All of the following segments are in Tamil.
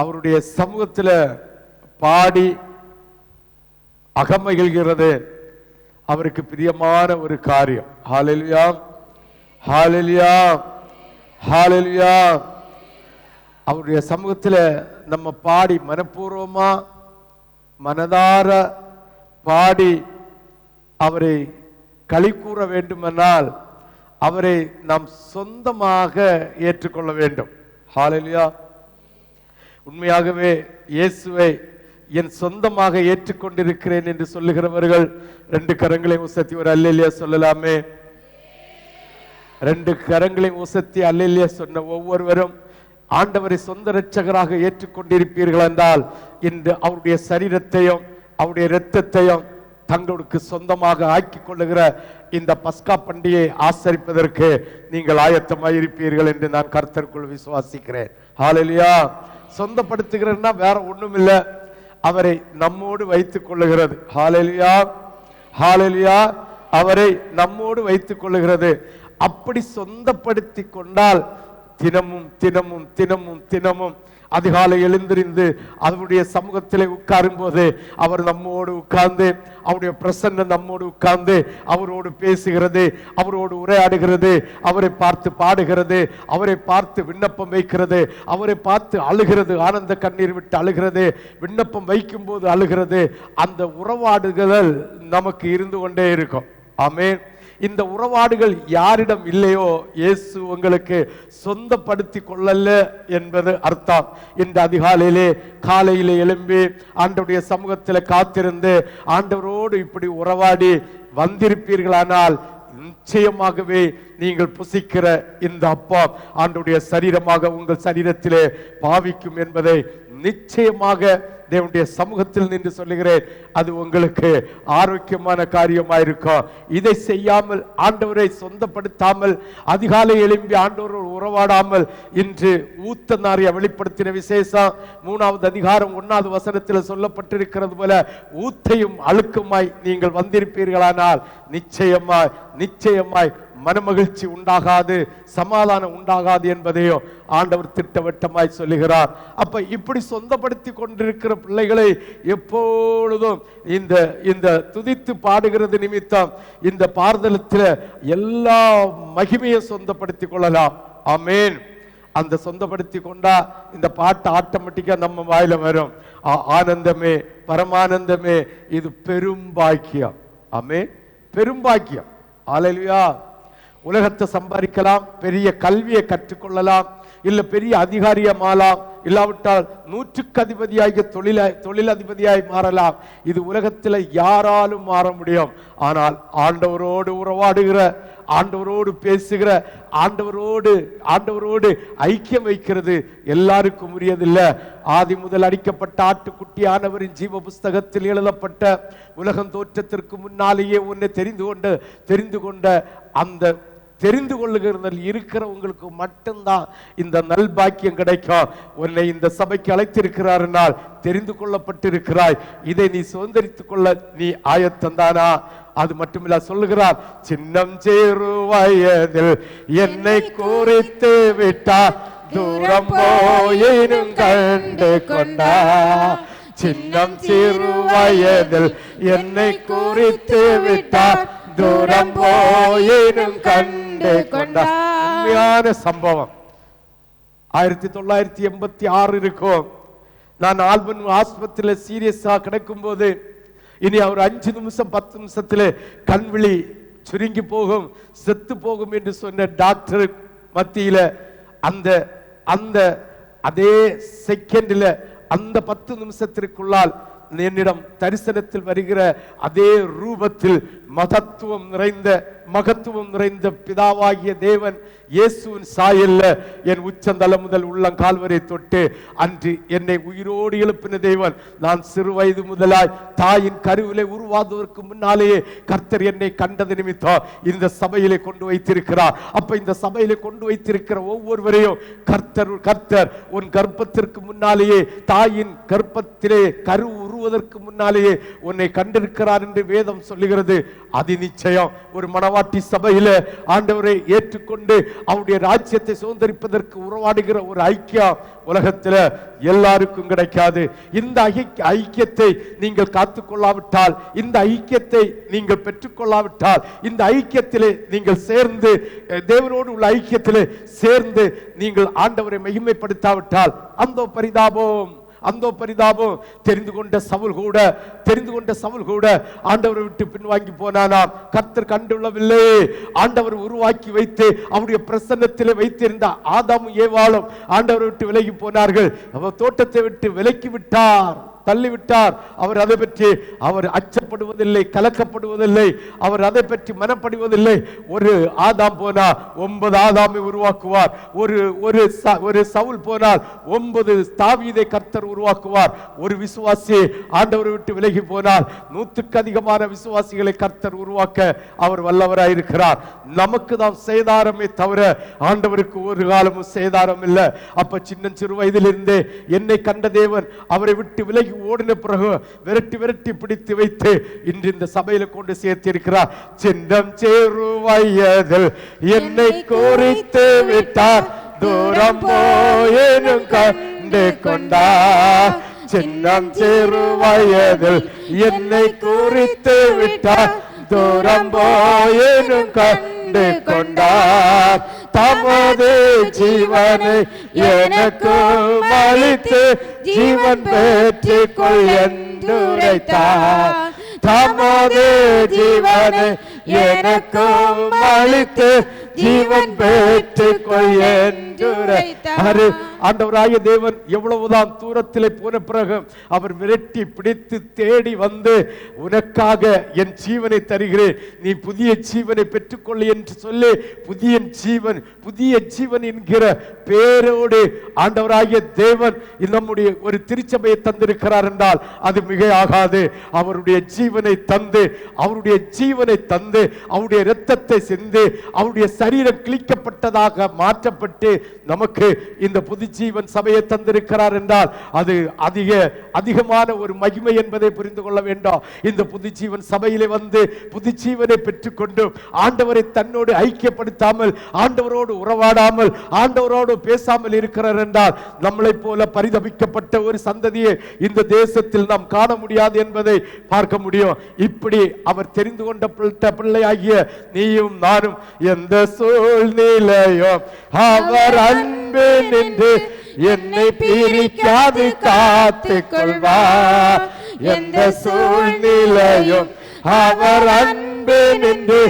அவருடைய சமூகத்தில் பாடி அகமகிழ்கிறது. அவருக்கு பிரியமான ஒரு காரியம். ஹalleluya ஹalleluya ஹalleluya அவருடைய சமூகத்தில் நம்ம பாடி மனப்பூர்வமாக மனதார பாடி அவரை களி கூற வேண்டுமென்றால் அவரை நாம் சொந்தமாக ஏற்றுக்கொள்ள வேண்டும். ஹalleluya உண்மையாகவே இயேசுவை என் சொந்தமாக ஏற்றுக்கொண்டிருக்கிறேன் என்று சொல்லுகிறவர்கள் ரெண்டு கரங்களை உசத்தி ஒரு அல்லேலியா சொல்லலாமே. ரெண்டு கரங்களையும் உசத்தி அல்லேலியா சொன்ன ஒவ்வொருவரும் ஆண்டவரை சொந்த இரட்சகராக ஏற்றுக்கொண்டிருப்பீர்கள் என்றால் இன்று அவருடைய சரீரத்தையும் அவருடைய இரத்தத்தையும் தங்களுக்கு சொந்தமாக ஆக்கிக் கொள்ளுகிற இந்த பஸ்கா பண்டிகையை ஆசரிப்பதற்கு நீங்கள் ஆயத்தமாக இருப்பீர்கள் என்று நான் கர்த்தருக்குள் விசுவாசிக்கிறேன். ஹாலலியா சொந்தப்படுத்துகிறேன்னா வேற ஒன்றும் இல்லை அவரை நம்மோடு வைத்துக் கொள்ளுகிறது. ஹாலெலியா ஹாலெலியா அவரை நம்மோடு வைத்துக் கொள்ளுகிறது. அப்படி சொந்தப்படுத்தி கொண்டால் தினமும் தினமும் தினமும் தினமும் அதிகாலை எழுந்திருந்து அவருடைய சமூகத்திலே உட்காரும் போது அவர் நம்மோடு உட்கார்ந்து அவருடைய பிரசன்னம் நம்மோடு உட்கார்ந்து அவரோடு பேசுகிறது அவரோடு உரையாடுகிறது அவரை பார்த்து பாடுகிறது அவரை பார்த்து விண்ணப்பம் வைக்கிறது அவரை பார்த்து அழுகிறது ஆனந்த கண்ணீர் விட்டு அழுகிறது விண்ணப்பம் வைக்கும் போது அழுகிறது. அந்த உறவாடுகள் நமக்கு இருந்து கொண்டே இருக்கும். ஆமேன். இந்த உறவாடுகள் யாரிடம் இல்லையோ இயேசு உங்களுக்கு சொந்தப்படுத்தி கொள்ளல என்பது அர்த்தம். இந்த அதிகாலையிலே காலையிலே எழும்பி ஆண்டவருடைய சமூகத்தில் காத்திருந்து ஆண்டவரோடு இப்படி உறவாடி வந்திருப்பீர்களானால் நிச்சயமாகவே நீங்கள் புசிக்கிற இந்த அப்பா ஆண்டுடைய சரீரமாக உங்கள் சரீரத்திலே பாவிக்கும் என்பதை நிச்சயமாக தேவனுடைய சமூகத்தில் நின்று சொல்லுகிறேன் அது உங்களுக்கு ஆரோக்கியமான காரியமாயிருக்கும். இதை செய்யாமல் ஆண்டவரை சொந்தப்படுத்தாமல் அதிகாலை எழும்பி ஆண்டவரோடு உறவாடாமல் இன்று ஊத்த நாரிய வெளிப்படுத்தின விசேஷம் மூணாவது அதிகாரம் ஒன்றாவது வசனத்தில் சொல்லப்பட்டிருக்கிறது போல ஊத்தையும் அழுக்குமாய் நீங்கள் வந்திருப்பீர்களானால் நிச்சயமாய் நிச்சயமாய் மனமகிழ்ச்சி உண்டாகாது சமாதானம் உண்டாகாது என்பதையும் ஆண்டவர் திட்டவட்டமாய் சொல்லுகிறார். அப்ப இப்படி சொந்தப்படுத்தி கொண்டிருக்கிற பிள்ளைகளை எப்பொழுதும் இந்த இந்த துதித்து பாடுகிறது நிமித்தம் இந்த பாரதளத்தில் எல்லா மகிமையை சொந்தப்படுத்திக் கொள்ளலாம். அமேன் அந்த சொந்தப்படுத்தி கொண்டா இந்த பாட்டு ஆட்டோமேட்டிக்கா நம்ம வாயில வரும். ஆனந்தமே பரமானந்தமே இது பெரும் பாக்கியம். ஆமே பெரும் பாக்கியம். ஆலையா உலகத்தை சம்பாதிக்கலாம் பெரிய கல்வியை கற்றுக்கொள்ளலாம் இல்ல பெரிய அதிகாரியாக மாறலாம் இல்லாவிட்டால் நூற்றுக்கு அதிபதியாகிய தொழில தொழிலதிபதியாய் மாறலாம். இது உலகத்தில் யாராலும் மாற முடியும். ஆனால் ஆண்டவரோடு உறவாடுகிற ஆண்டவரோடு பேசுகிற ஆண்டவரோடு ஆண்டவரோடு ஐக்கியம் வைக்கிறது எல்லாருக்கும் உரியதில்லை. ஆதி முதல் அடிக்கப்பட்ட ஆட்டுக்குட்டியானவரின் ஜீவ புஸ்தகத்தில் எழுதப்பட்ட உலகம் தோற்றத்திற்கு முன்னாலேயே உன்னை தெரிந்து கொண்ட தெரிந்து கொண்ட அந்த தெரிந்து கொள்ளுகிறதில் இருக்கிறவங்களுக்கு மட்டும்தான் இந்த நல்பாக்கியம் கிடைக்கும். உன்னை இந்த சபைக்கு அழைத்திருக்கிறார்னால் தெரிந்து கொள்ளப்பட்டிருக்கிறாய். இதை நீ சுதந்திரித்துக் கொள்ள நீ ஆயத்தந்தானா? அது மட்டுமில்ல சொல்லுகிறார் சின்னம் சேரு வயதில் என்னை குறித்து விட்டார் தூரம் போயினும் கண்டு கொண்டா சின்னம் சிறு வயதில் என்னை குறித்து விட்டார் தூரம் போயினும் கண்டு உண்மையான சம்பவம். ஆயிரத்தி தொள்ளாயிரத்தி எண்பத்தி ஆறு இருக்கும். நான் ஆல்பன் ஆஸ்பத்திரியில் சீரியஸா கிடக்கும் போது இனி அவர் அஞ்சு நிமிஷம் பத்து நிமிஷத்துல கண்விழி சுருங்கி போகும் செத்து போகும் என்று சொன்ன டாக்டர் மத்தியில அந்த அந்த அதே செகண்டில் அந்த பத்து நிமிஷத்திற்குள்ளால் என்னிடம் தரிசனத்தில் வருகிற அதே ரூபத்தில் மகத்துவம் நிறைந்த மகத்துவம் நிறைந்த பிதாவாகிய தேவன் இயேசுவின் சாயல்ல என் உச்சந்தலை முதல் உள்ளங்கால் வரை தொட்டு அன்று என்னை உயிரோடு எழுப்பின தேவன் நான் சிறு வயது முதலாய் தாயின் கருவிலே உருவாதுவதற்கு முன்னாலேயே கர்த்தர் என்னை கண்டது நிமித்தம் இந்த சபையிலே கொண்டு வைத்திருக்கிறார். அப்ப இந்த சபையிலே கொண்டு வைத்திருக்கிற ஒவ்வொருவரையும் கர்த்தர் கர்த்தர் உன் கர்ப்பத்திற்கு முன்னாலேயே தாயின் கர்ப்பத்திலே கரு உருவதற்கு முன்னாலேயே உன்னை கண்டிருக்கிறார் என்று வேதம் சொல்லுகிறது. அது நிச்சயம் ஒரு மனவாட்டி சபையில ஆண்டவரை ஏற்றுக்கொண்டு அவருடைய ராஜ்யத்தை சுதந்திரிப்பதற்கு உறவாடுகிற ஒரு ஐக்கியம் உலகத்துல எல்லாருக்கும் கிடைக்காது. இந்த ஐக்கியத்தை நீங்கள் காத்துக்கொள்ளாவிட்டால் இந்த ஐக்கியத்தை நீங்கள் பெற்றுக்கொள்ளாவிட்டால் இந்த ஐக்கியத்திலே நீங்கள் சேர்ந்து தேவனோடு உள்ள ஐக்கியத்திலே சேர்ந்து நீங்கள் ஆண்டவரை மகிமைப்படுத்தாவிட்டால் அந்த பரிதாபம். அந்த பரிதாபம். தெரிந்து கொண்ட சவுல் கூட தெரிந்து கொண்ட சவுல் கூட ஆண்டவரை விட்டு பின்வாங்கி போனானாம் கர்த்தர் கண்டுள்ளவில்லை. ஆண்டவர் உருவாக்கி வைத்து அவருடைய பிரசன்னத்திலே வைத்திருந்த ஆதாமும் ஏவாளும் ஆண்டவரை விட்டு விலகி போனார்கள். அவர் தோட்டத்தை விட்டு விலக்கி விட்டார். தள்ளிவிட்டார். அவர் அதை பற்றி அவர் அச்சப்படுவதில்லை கலக்கப்படுவதில்லை அவர் அதை பற்றி மனப்படுவதில்லை. ஒரு ஆதாம் போனா ஒன்பது ஆதாமை உருவாக்குவார். ஒரு ஒரு ஒரு சவுல் போனால் ஒன்பது தாவீதை கர்த்தர் உருவாக்குவார். ஒரு விசுவாசி ஆண்டவரை விட்டு விலகி போனால் நூற்றுக்கு அதிகமான விசுவாசிகளை கர்த்தர் உருவாக்க அவர் வல்லவராயிருக்கிறார் நமக்கு தான் சேதாரமே தவிர ஆண்டவருக்கு ஒரு காலமும் சேதாரம் இல்லை. அப்ப சின்ன சிறு வயதிலிருந்தே என்னை கண்ட தேவன் அவரை விட்டு விலகி ஓடின பிறகு விரட்டி விரட்டி பிடித்து வைத்து இன்று இந்த சபையில கொண்டு சேர்த்திருக்கிறார். சின்னம் சேரு வயதில் என்னை கோரித்து விட்டார். தூரம் போயேனும் கண்டு கொண்டார் சின்னம் சிறு வயதில் என்னை குறித்து விட்டார். தூரம் போயேனும் கண்டு கொண்டார் தமது ஜீவனை எனக்கு அளித்து ஜீவன் பெற்றுக்கொள் என்றுரைத்தார். தமது ஜீவனை எனக்கும் அளித்து ஜீவன் பெற்றுக்கொள் என்றுரைத்தார். ஆண்டவராய தேவன் எவ்வளவுதான் தூரத்திலே போன பிறகு அவர் விரட்டி பிடித்து தேடி வந்து உனக்காக என் ஜீவனை தருகிறேன். நீ புதிய ஜீவனை பெற்றுக்கொள் என்று சொல்லி புதிய ஜீவன் புதிய ஜீவன் என்கிற பேரோடு ஆண்டவராகிய தேவன் நம்முடைய ஒரு திருச்சபையை தந்திருக்கிறார் என்றால் அது மிக ஆகாது அவருடைய ஜீவனை தந்து அவருடைய ஜீவனை தந்து அவருடைய இரத்தத்தை சிந்து அவருடைய சரீரம் கிழிக்கப்பட்டதாக மாற்றப்பட்டு நமக்கு இந்த புது ஜீவன் சபையை தந்திருக்கிறார் என்றால் அது அதிக அதிகமான ஒரு மகிமை என்பதை புரிந்து கொள்ள வேண்டும். இந்த புது ஜீவன் சபையிலே வந்து புது ஜீவனை பெற்றுக்கொண்டு ஆண்டவரை தன்னோடு ஐக்கியப்படுத்தாமல் ஆண்டவரோடு உறவாடாமல் ஆண்டவரோடு பேசாமல் இருக்கிறார் என்றால் நம்மளைப் போல பரிதபிக்கப்பட்ட ஒரு சந்ததியை இந்த தேசத்தில் நாம் காண முடியாது என்பதை பார்க்க முடியும். இப்படி அவர் தெரிந்து கொண்ட பிள்ளை- பிள்ளையாகிய நீயும் நானும் எந்த சூழ்நிலையும் அவர் அன்பு நின்று என்னை பிரிக்காது காத்து கொள்வார் எந்த சூழ்நிலையும் அவர் அன்பு நின்று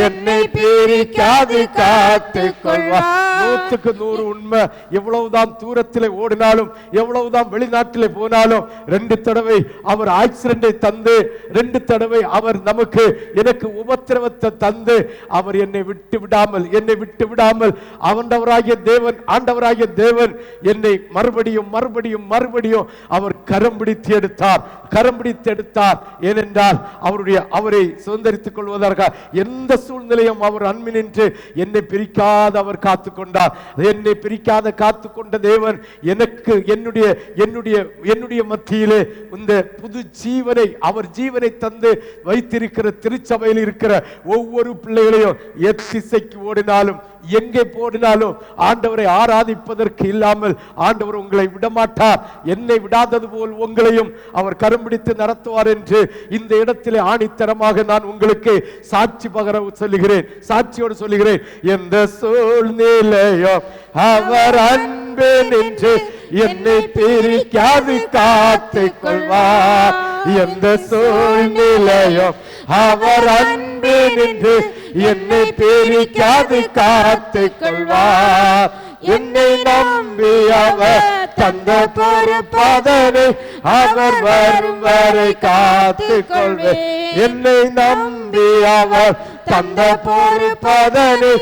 என்னை பிரிக்காது காத்து கொள்வார் நூற்றுக்கு நூறு உண்மை. எவ்வளவுதான் தூரத்தில் ஓடினாலும் எவ்வளவுதான் வெளிநாட்டில் போனாலும் ரெண்டு தடவை அவர் ஆக்சிடென்டை தந்து ரெண்டு தடவை அவர் நமக்கு எனக்கு உபத்திரவத்தை தந்து அவர் என்னை விட்டு விடாமல் என்னை விட்டு விடாமல் அவண்டவராகிய தேவன் ஆண்டவராகிய தேவன் என்னை மறுபடியும் மறுபடியும் மறுபடியும் அவர் கரம் பிடித்து எடுத்தார் கரம் பிடித்து எடுத்தார். ஏனென்றால் அவருடைய அவரை சுதந்திரித்துக் கொள்வதற்காக எந்த சூழ்நிலையும் அவர் அன்பு நின்று என்னை பிரிக்காத அவர் காத்துக்கொண்டார் கொண்டார் என்னை பிரிக்காத காத்து கொண்ட தேவன் எனக்கு என்னுடைய என்னுடைய என்னுடைய மத்தியிலே இந்த புது ஜீவனை அவர் ஜீவனை தந்து வைத்திருக்கிற திருச்சபையில் இருக்கிற ஒவ்வொரு பிள்ளைகளையும் எத்திசைக்கு ஓடினாலும் எங்கே போடினாலும் ஆண்டவரை ஆராதிப்பதற்கு இல்லாமல் ஆண்டவர் உங்களை விடமாட்டார். என்னை விடாதது போல் உங்களையும் அவர் கரும்பிடித்து நடத்துவார் என்று இந்த இடத்திலே ஆணித்தரமாக நான் உங்களுக்கு சாட்சி பகர சொல்லுகிறேன். சாட்சியோடு சொல்லுகிறேன். எந்த சூழ்நிலையோ அவர் அன்பு நின்று என்னை பிரிக்காது காத்துக் கொள்வார் எந்த சூழ்நிலையும் அவர் அன்பு நின்று என்னை பிரிக்காது காத்து கொள்வார் என்னை நம்பி அவர் தந்த பொறுப்பதனை அவர் வரும் வரை காத்து கொள்வே என்னை நம்பி அவர் தந்த பொறுப்பதனை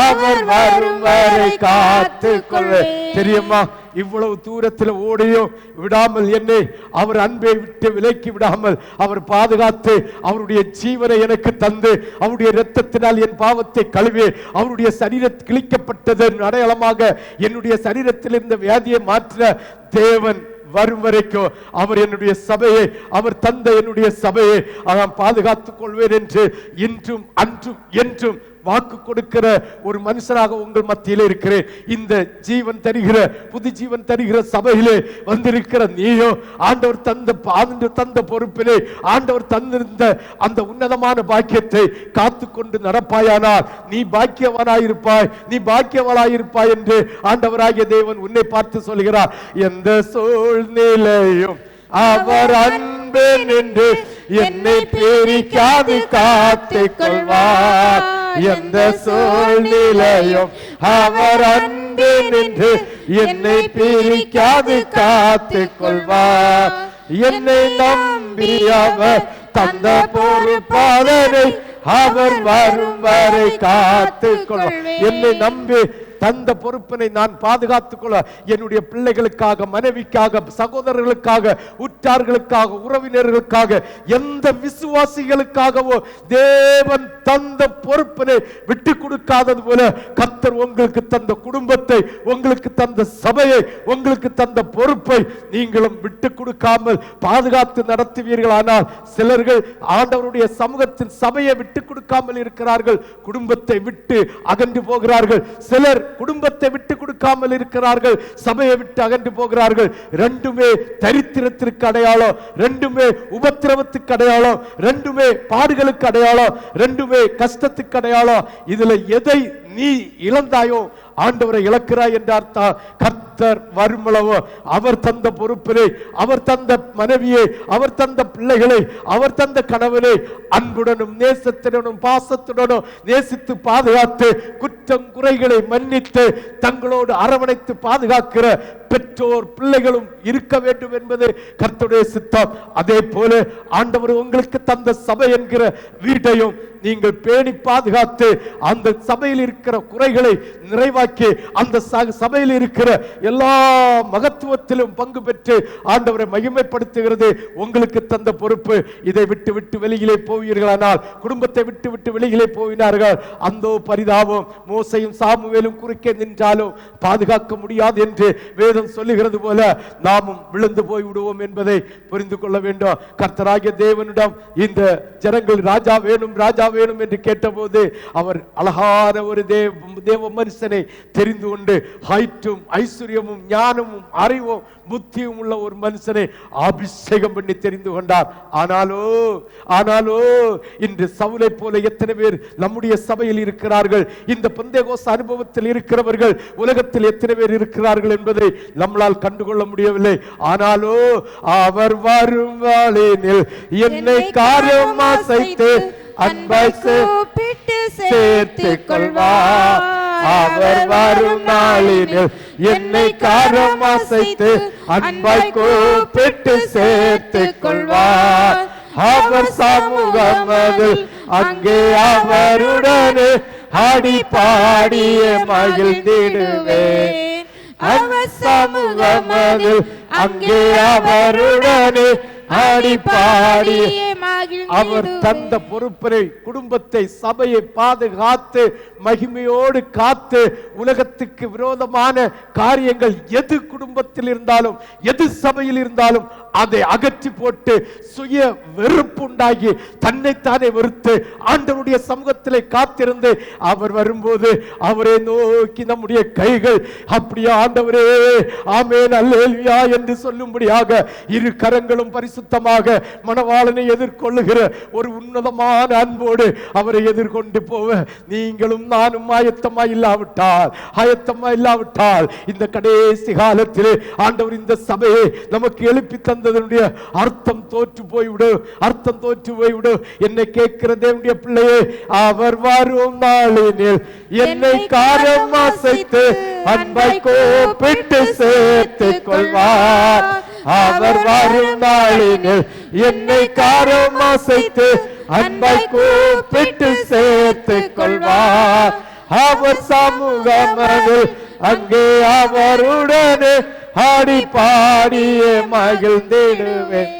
அவர் வரும் வரை காத்து கொள்வே தெரியுமா? இவ்வளவு தூரத்தில் ஓடியும் விடாமல் என்னை அவர் அன்பை விட்டு விலக்கி விடாமல் அவர் பாதுகாத்து அவருடைய ஜீவனை எனக்கு தந்து அவருடைய இரத்தத்தினால் என் பாவத்தை கழுவி அவருடைய சரீர கிழிக்கப்பட்டதன் அடையாளமாக என்னுடைய சரீரத்தில் இருந்த வியாதியை மாற்றின தேவன் வரும் வரைக்கும் அவர் என்னுடைய சபையை அவர் தந்த என்னுடைய சபையை நான் பாதுகாத்துக் கொள்வேன் என்று இன்றும் அன்றும் என்றும் வாக்கு கொடுக்கிற ஒரு மனுஷனாக உங்கள் மத்தியில் இருக்கிறேன். இந்த ஜீவன் தருகிற புது ஜீவன் தருகிற சபையிலே வந்திருக்கிற நீயோ ஆண்டவர் தந்த ஆண்டவர் தந்த பொறுப்பிலே ஆண்டவர் தந்திருந்த அந்த உன்னதமான பாக்கியத்தை காத்து கொண்டு நடப்பாயானால் நீ பாக்கியவனாயிருப்பாய் நீ பாக்கியவனாயிருப்பாய் என்று ஆண்டவராகிய தேவன் உன்னை பார்த்து சொல்கிறார். எந்த சூழ்நிலையும் அவர் அன்பு நின்று என்னை பிரிக்காது காத்துக் கொள்வார் எந்த சூழ்நிலையும் அவர் அன்பு நின்று என்னை பிரிக்காது காத்துக் கொள்வார் என்னை நம்பி அவர் தந்த பொறுப்பாளரை அவர் வரும் வரை காத்துக் கொள்வார் என்னை நம்பி தந்த பொறுப்பினை நான் பாதுகாத்துக் கொள்ள என்னுடைய பிள்ளைகளுக்காக மனைவிக்காக சகோதரர்களுக்காக உற்றார்களுக்காக உறவினர்களுக்காக எந்த விசுவாசிகளுக்காகவோ தேவன் தந்த பொறுப்பினை விட்டு கொடுக்காதது போல கத்தர் உங்களுக்கு தந்த குடும்பத்தை உங்களுக்கு தந்த சபையை உங்களுக்கு தந்த பொறுப்பை நீங்களும் விட்டு கொடுக்காமல் பாதுகாத்து நடத்துவீர்களானால் சிலர்கள் ஆண்டவருடைய சமூகத்தின் சபையை விட்டு கொடுக்காமல் இருக்கிறார்கள் குடும்பத்தை விட்டு அகன்று போகிறார்கள். சிலர் குடும்பத்தை விட்டு கொடுக்காமல் இருக்கிறார்கள். சபையை விட்டு அகன்று போகிறார்கள். ரெண்டுமே தரித்திரத்திற்கு அடையாளம். ரெண்டுமே உபத்திரவத்துக்கு அடையாளம். ரெண்டுமே பாடுகளுக்கு அடையாளம். ரெண்டுமே கஷ்டத்துக்கு அடையாளம். இதுல எதை நீ இழந்தாயோ ஆண்டவரை இழக்கிறாய் என்ற அர்த்தம். கர்த்தர் வருமளவோ அவர் தந்த பொறுப்பினை அவர் தந்த மனைவியை அவர் தந்த பிள்ளைகளை அவர் தந்த கணவனை அன்புடனும் நேசத்துடனும் பாசத்துடனும் நேசித்து பாதுகாத்து குற்றம் குறைகளை மன்னித்து தங்களோடு அரவணைத்து பாதுகாக்கிற பெற்றோர் பிள்ளைகளும் இருக்க வேண்டும் என்பது கர்த்தருடைய சித்தம். அதே போல ஆண்டவர் உங்களுக்கு தந்த சபை என்கிற வீட்டையும் நீங்கள் பேணி பாதுகாத்து அந்த சபையில் இருக்கிற குறைகளை நிறைவாக்கி அந்த சபையில் இருக்கிற எல்லா மகத்துவத்திலும் பங்கு பெற்று ஆண்டவரை மகிமைப்படுத்துகிறது. உங்களுக்கு தந்த பொறுப்பு இதை விட்டு விட்டு வெளியிலே போவீர்களானால் குடும்பத்தை விட்டு விட்டு வெளியிலே போவினார்கள் அந்த பரிதாபம் மோசையும் சாமுவேலும் குறுக்கே நின்றாலும் பாதுகாக்க முடியாது என்று வேதம் சொல்லுகிறது போல நாமும் விழுந்து போய் விடுவோம் என்பதை புரிந்து கொள்ள வேண்டும். கர்த்தராகிய தேவனிடம் இந்த ஜனங்கள் ராஜா வேணும் ராஜா வேணும் என்று கேட்டபோது அவர் அழகான ஒரு தேவ தேவ மனுஷனை தெரிந்து கொண்டு ஹைட்டும் ஐஸ்வர்யமும் ஞானமும் அறிவும் புத்தியும் உள்ள ஒரு மனுஷனை அபிஷேகம் பண்ணி தெரிந்து கொண்டார். ஆனாலோ ஆனாலோ இன்று சவுலை போல எத்தனை பேர் நம்முடைய சபையில் இருக்கிறார்கள் இந்த பந்தேகோச அனுபவத்தில் இருக்கிறவர்கள் உலகத்தில் எத்தனை பேர் இருக்கிறார்கள் என்பதை நம்மளால் கண்டுகொள்ள முடியவில்லை. ஆனாலோ அவர் வரும் வாளினில் என்னை காரியம் அசைத்து அன்பாய் சே- கூப்பிட்டு சேர்த்துக் கொள்வார். அவர் வரும் நாளினில் என்னை காரம் அசைத்து அன்பாய் கூப்பிட்டு சேர்த்துக் கொள்வார். அவர் சமூகமதில் அங்கே அவருடனே ஆடி பாடிய மகிழ்ந்திடுவே அவர் சமூகமதில் அங்கே அவருடனே ஆடி பாடிய அவர் தந்த பொறுப்பரை குடும்பத்தை சபையை பாதுகாத்து மகிமையோடு காத்து உலகத்துக்கு விரோதமான காரியங்கள் எது குடும்பத்தில் இருந்தாலும் எது சபையில் இருந்தாலும் அதை அகற்றி போட்டு சுய வெறுப்புண்டாகி தன்னைத்தானே வெறுத்து ஆண்டவருடைய சமூகத்திலே காத்திருந்து அவர் வரும்போது அவரை நோக்கி நம்முடைய கைகள் அப்படியே ஆண்டவரே ஆமேன் அல்லேலுயா என்று சொல்லும்படியாக இரு கரங்களும் பரிசுத்தமாக மணவாளனை எதிர்கொள்ளுகிற ஒரு உன்னதமான அன்போடு அவரை எதிர்கொண்டு போவ. நீங்களும் நானும் ஆயத்தமா இல்லாவிட்டால் ஆயத்தமா இல்லாவிட்டால் இந்த கடைசி காலத்திலே ஆண்டவர் இந்த சபையை நமக்கு எழுப்பி தந்ததனுடைய அர்த்தம் தோற்று போய்விடும் அர்த்தம் தோற்று போய்விடும் என்னை கேட்கிற தேவனுடைய பிள்ளையே அவர் வரும் நாளினில் என்னை காரம் அசைத்து அன்பாய் கூப்பிட்டு சேர்த்துக் கொள்வார். அவர் வரும் நாளினில் என்னை காரம் அசைத்து அன்பாய் கூப்பிட்டு சேர்த்துக் கொள்வார் அவர் சமூகமதில் அங்கே அவருடனே ஆடி பாடியே மகிழ்ந்திடுவேன்.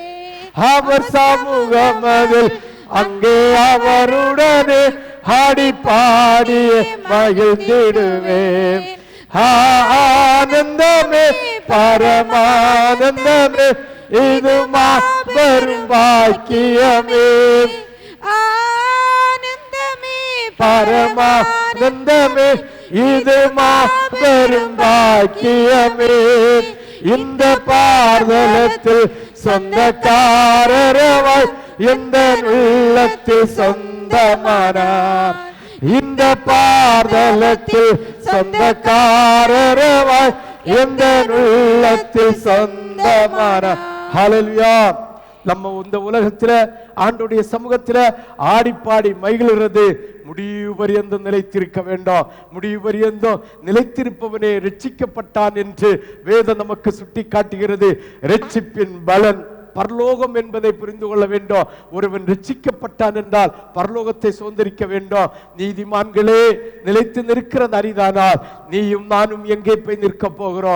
அவர் சமூகமதில் அங்கே அவருடனே ஆடி பாடியே மகிழ்ந்திடுவேன். ஆனந்தமே பரமானந்தமே இது மாபெரும் பாக்கியமே ஆனந்தமே பரமானந்தமே இது மாபெரும் பாக்கியமே இந்த பார்தலத்தில் சொந்தக்காரரவாய் இந்த உள்ளத்தில் சொந்தமானார் இந்த பார்தலத்தில் சொந்தக்காரரவாய் எந்த உள்ளத்தில் சொந்தமான? ஹலல்யா நம்ம இந்த உலகத்துல ஆண்டுடைய சமூகத்துல ஆடிப்பாடி மகிழ்கிறது. முடிவு பரியந்தம் நிலைத்திருக்க வேண்டாம். முடிவு பரியந்தம் நிலைத்திருப்பவனே ரட்சிக்கப்பட்டான் என்று வேதம் நமக்கு சுட்டி காட்டுகிறது ரட்சிப்பின் பலன் பரலோகம் என்பதை புரிந்து கொள்ள வேண்டும். ஒருவன் ரட்சிக்கப்பட்டான் என்றால் பரலோகத்தை சுதந்திரிக்க வேண்டும். நீதிமான்களே நிலைத்து நிற்கிறது அரிதானால் நீயும் நானும் எங்கே போய் நிற்க போகிறோம்?